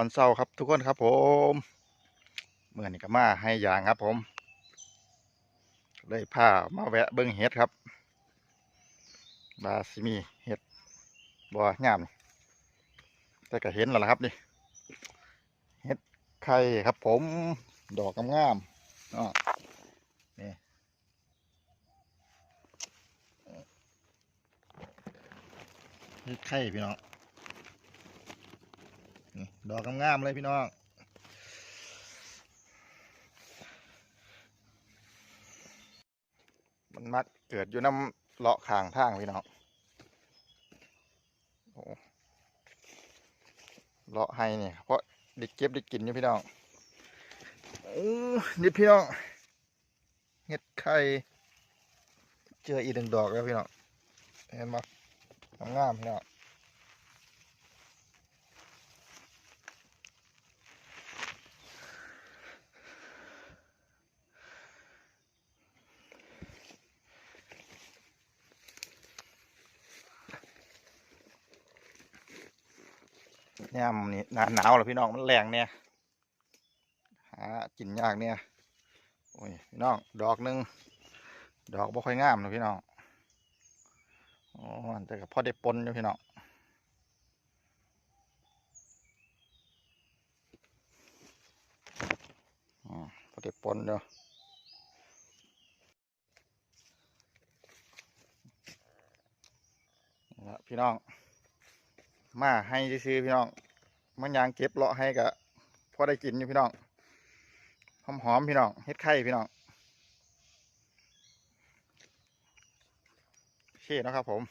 อนเช้าครับทุกคนครับผมเมื่อนี้ก็มาให้ยางครับผม เลยพามาแวะเบิ้งเห็ดครับบาซิมีเห็ดบัวงามแต่ก็เห็นแล้วละครับนี่เห็ดไข่ครับผม ดอกงามๆอ๋อนี่เห็ดไข่พี่น้อง ดอกงามๆเลยพี่น้องมันมักเกิดอยู่น้ำเลาะข้างทางพี่น้องเลาะให้เนี่ยเพราะได้เก็บได้กินอยู่พี่น้องอ้นี่พี่น้องเห็ดไข่เจออีกหนึ่งดอกแล้วพี่น้องเห็นปะงามพี่น้อง เนี่ยมันนี่หนาหนาวแล้วพี่น้องมันแรงเนี่ยหากินยากเนี่ยโอ้ยพี่น้องดอกหนึ่งดอกบ่ค่อยงามนะพี่น้องโอ้แต่ก็พอได้ปนอยู่พี่น้องอพอได้ปนอยู่นี่ละพี่น้อง มาให้ซื้อพี่น้อง มันยางเก็บเลาะให้กะพอได้กินอยู่พี่น้องหอมๆพี่น้องเฮ็ดไข่พี่น้องโอเคเนะครับผม